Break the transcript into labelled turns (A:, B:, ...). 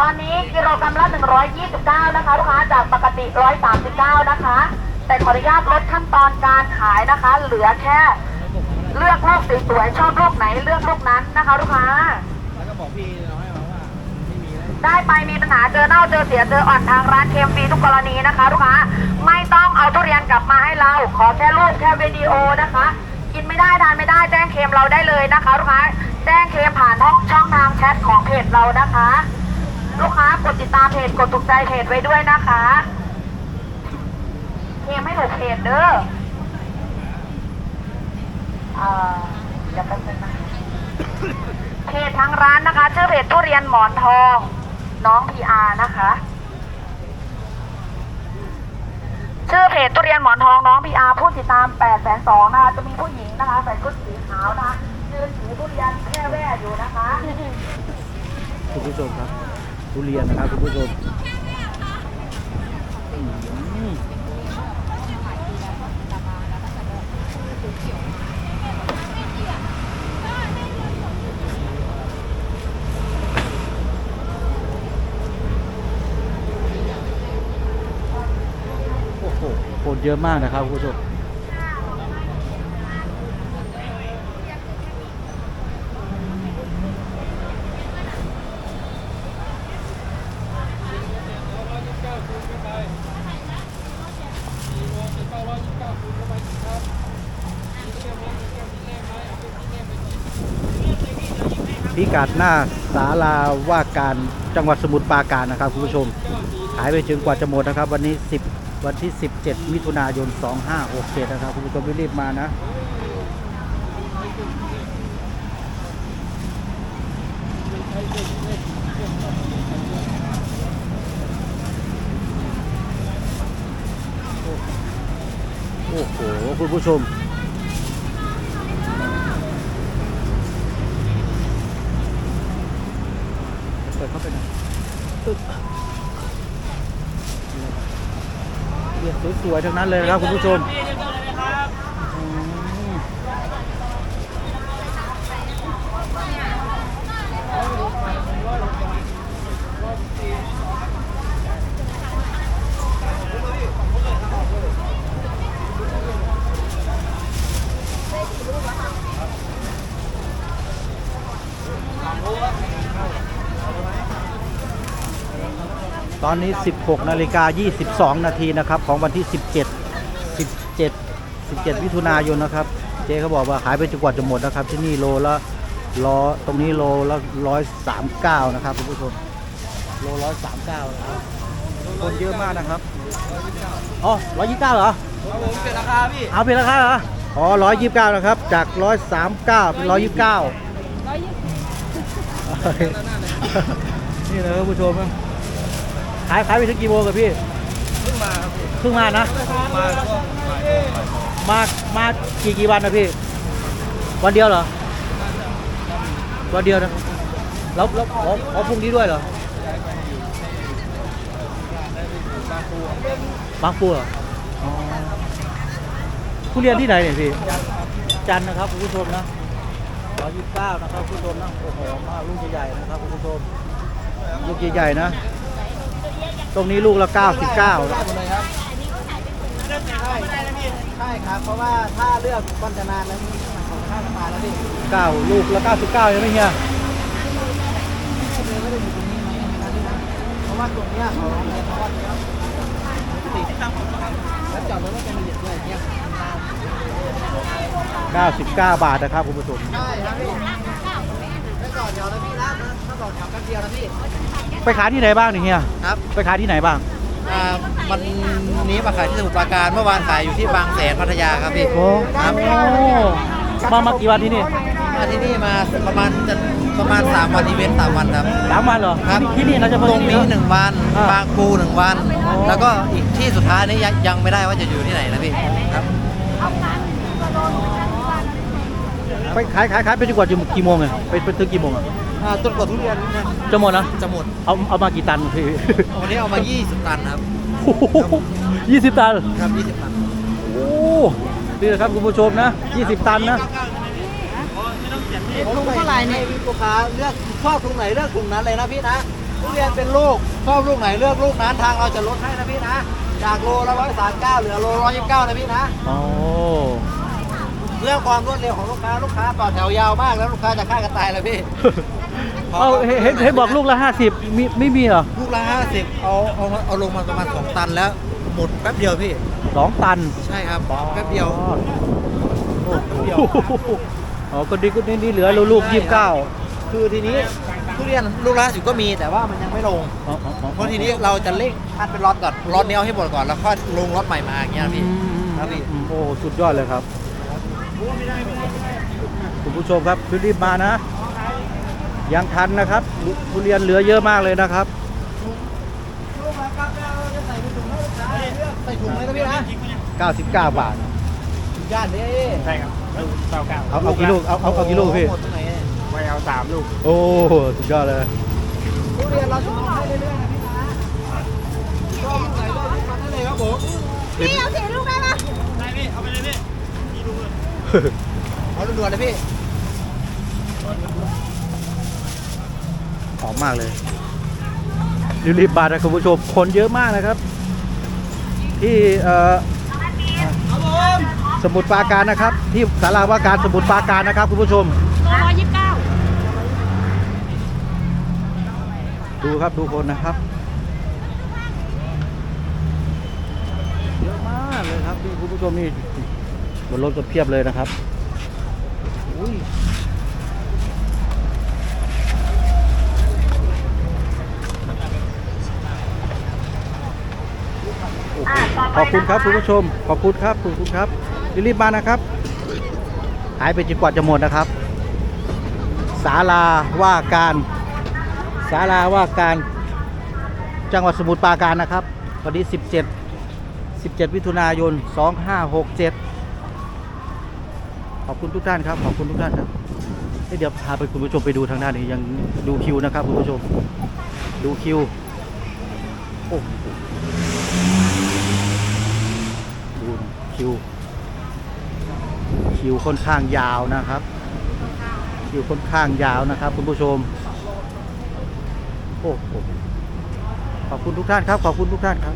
A: ตอนนี้กิโลกรัมละ 129 นะคะลูกค้าจากปกติ 139 นะคะ แต่ขออนุญาตลดขั้นตอนการขายนะคะ เหลือแค่เลือกลูกสวยๆชอบลูกไหนเลือกลูกนั้นนะคะ ลูกค้า
B: แล้วก็บอกพี่น้อยมาว่าไม่มีแล้ว
A: ได้ไปมีปัญหาเจอเน่าเจอเสียเจออ่อนทางร้านเคมฟรีทุกกรณีนะคะ ลูกค้าไม่ต้องเอาทุเรียนกลับมาให้เรา ขอแค่รูปแค่วิดีโอนะคะ กินไม่ได้ทานไม่ได้แจ้งเคมเราได้เลยนะคะ ลูกค้า แจ้งเคมผ่านช่องทางแชทของเพจเรานะคะ ลูกค้ากดติดตามเพจกดถูกใจเพจไว้ด้วยนะคะเคมให้ถูกเพจเด้อเอ่อเดี๋ยวแป๊บนึงนะเพจทางร้านนะคะ ชื่อเพจทุเรียนหมอนทอง น้องพีอานะคะ ชื่อเพจทุเรียนหมอนทองน้องพีอาผู้ติดตาม8ปดแสนสองนะคะจะมีผู้หญิงนะคะใส่ชุดสีขาวนะคะยืนถือทุเรียนแค่แว่อยู่นะคะ
B: คุณผู้ชมครับ ทุเรียนนะครับคุณผู้ชมโอ้โหคนเยอะมากนะครับคุณผู้ชม พิกัดหน้าศาลาว่าการจังหวัดสมุทรปราการนะครับคุณผู้ชม ขายไปถึงกว่าจะหมดนะครับ วันนี้ 10 วันที่ 17 มิถุนายน 2567 นะครับคุณผู้ชมรีบมานะโอ้โห คุณผู้ชม เปิดเข้าไปหน่อยตึ๊บเรียกส วยๆทั้งนั้นเลยนะครับคุณผู้ชม อนนี้ 16นาฬิกา22 นาทีนะครับของวันที่ 17 17 17มิถุนายนนะครับ เจ๊เขาบอกว่าขายไปจนกว่าจะหมดนะครับ ที่นี่โลละล้อตรงนี้โลละร้อยสามเก้านะครับคุณผู้ชมโลร้อยสามเก้านะครับคนเยอะมากนะครับอ๋อร้อยยี่สิบเก้าเหรอ
C: ครับผมเปลี่ยนราคาพี่
B: เอาเป็นราคาเหรออ๋อร้อยยี่สิบเก้านะครับ จากร้อยสามเก้าเป็นร้อยยี่สิบเก้านี่นะครับผู้ชมนะ ขายขายไปถึงกี่โมงกับพี่
C: เพิ่งมาครับพี่
B: เพิ่งมานะ
C: มาช่วงบ่าย
B: มามากี่กี่วันนะพี่ วันเดียวเหรอ วันเดียวนะแล้วแล้วขอขอพรุ่งนี้ด้วยเหรอบางปูเหรออ๋อทุเรียนที่ไหนเนี่ยพี่จันทร์นะครับคุณผู้ชมนะร้อยยี่สิบเก้านะครับคุณผู้ชมนะโอ้โหมากลูกใหญ่ๆนะครับคุณผู้ชมลูกใหญ่ๆนะ ตรงนี้ลูกละเก้าสิบเก้า
C: หมดเลยครับใช่ใช่ครับ เพราะว่าถ้าเลือกวันจะนานแล้วนี่มันของข้าวมาแล้วพี่
B: เก้าลูกละเก้าสิบเก้าใช่ไหมเฮีย
C: เลยไม่ได้อยู่ตรงนี้ไหมนะพี่นะเพราะว่าตรงเนี้ยเขาในทอดแล้วติดแล้วจอดรถก็จะมีเหยียดด้วยเนี่ย
B: 99 บาทนะครับคุณผู้ชม
C: ใช่ครับพี่ไม่จอดเดียวนะพี่นะถ้าจอดเดียวแป๊บเดียวนะพี่
B: ไปขายที่ไหนบ้างเนี่ยเฮีย
C: ครับ
B: ไปขายที่ไหนบ้าง
C: อ่าวันนี้มาขายที่สมุทรปราการเมื่อวานขายอยู่ที่บางแสนพัทยาครับพี่
B: โอ้
C: ครับ
B: มามากี่วันที่นี่
C: มาที่นี่มาประมาณจะประมาณ 3 วันอีเวนต์สามวันครับ
B: สามวันเหรอ
C: ครับ
B: ที่นี่เราจะ
C: ตรงนี้หนึ่งวัน
B: อ่า
C: บางปูหนึ่งวัน
B: อ๋อ
C: แล้วก็อีกที่สุดท้ายนี้ยังยังไม่ได้ว่าจะอยู่ที่ไหนนะพี่ครับ
B: ไปขายขายขายไปจนกว่าจะกี่โมงอะไปไปถึงกี่โมงอะ
C: อ่าต้นกว่าทุเรียนนะ
B: จะหมดนะ
C: จะหมด
B: เอาเอามากี่ตันพี่
C: วันนี้เอามา 20 ตันครับ
B: ยี่สิบตัน
C: ครับ 20 ตัน
B: โอ้นี่นะครับคุณผู้ชมนะ 20 ตันนะ
C: ถุงเท่าไหร่เนี่ยลูกค้าเลือกชอบถุงไหนเลือกถุงนั้นเลยนะพี่นะทุเรียนเป็นลูกชอบลูกไหนเลือกลูกนั้นทางเราจะลดให้นะพี่นะ จากโลละร้อยสามเก้าเหลือโลร้อยยี่สิบเก้านะพี่นะ
B: โอ้
C: เรื่องความรวดเร็วของลูกค้าลูกค้าต่อแถวยาวมากแล้วลูกค้าจะฆ่ากันตายแล้วพี่
B: เอาเห็นเห็นเห็นบอกลูกละห้าสิบมีไม่มีเหรอ
C: ลูกละห้าสิบเอาเอาเอาลงมาประมาณสองตันแล้ว หมดแป๊บเดียวพี่
B: สองตัน
C: ใช่ครับแป๊บเดียว
B: โอ้โหอ๋อก็ดีก็นี่เหลือลูกยี่สิบเก้า
C: คือทีนี้ทุเรียนลูกละสิบก็มีแต่ว่ามันยังไม่ลง เพราะทีนี้เราจะเร่งอัดเป็นล็อตก่อนล็อตนี้เอาให้หมดก่อนแล้วค่อยลงล็อตใหม่มาอย่างเงี้ยพี่ครับพี่
B: อืมโอ้สุดยอดเลยครับ คุณผู้ชมครับรีบๆมานะ ยังทันนะครับทุเรียนเหลือเยอะมากเลยนะครับ
C: ลูกละครับจะใส่ถุงให้ลูกค้าเลือกใส่ถุงเลยนะพี่นะ
B: 99 บาท
C: ย่านนี้
D: ใช่ครับลูกเก้าเก้า
B: เอาเอากี่ลูกเอาเอาเอากี่ลูกพี่
C: หมดตรงไหนเนี่ย
D: ไว้เอาสามลูก
B: โอ้สุดยอดเลย
C: ทุเรียนเราจะลงให้เรื่อยๆนะพี่นะชอบลูกไหนเลือกลูกนั้นได้เลยครับผม
E: พี่เอาสีลูกได้ปะ
D: ได้พี่เอาไปเลยพี่กี่ลูกเลย
C: เอาด่วนๆเลยพี่
B: อมมากเลยรีบๆมานะคุณผู้ชมคนเยอะมากนะครับ ที่เอ่อสมุทรปราการนะครับ ที่สาราว่าการสมุทรปราการนะครับคุณผู้ชม
E: โลร้อยยี่สิบเก้า
B: ดูครับดูคนนะครับเยอะมากเลยครับนี่คุณผู้ชมนี่บนรถก็เพียบเลยนะครับอุ้ยโอ้โห ขอบคุณครับคุณผู้ชม ขอบคุณครับขอบคุณครับรีบๆมานะครับ หายไปจนกว่าจะหมดนะครับศาลาว่าการศาลาว่าการจังหวัดสมุทรปราการนะครับวันนี้ 17 17มิถุนายน 2567 ขอบคุณทุกท่านครับ ขอบคุณทุกท่านครับเอ้ยเดี๋ยวพาไปคุณผู้ชมไปดูทางด้านนี้ยังดูคิวนะครับคุณผู้ชม ดูคิว โอ้โหดู คิว คิวค่อนข้างยาวนะครับ คิวค่อนข้างยาวนะครับ คุณผู้ชมโอ้โหขอบคุณทุกท่านครับ ขอบคุณทุกท่านครับ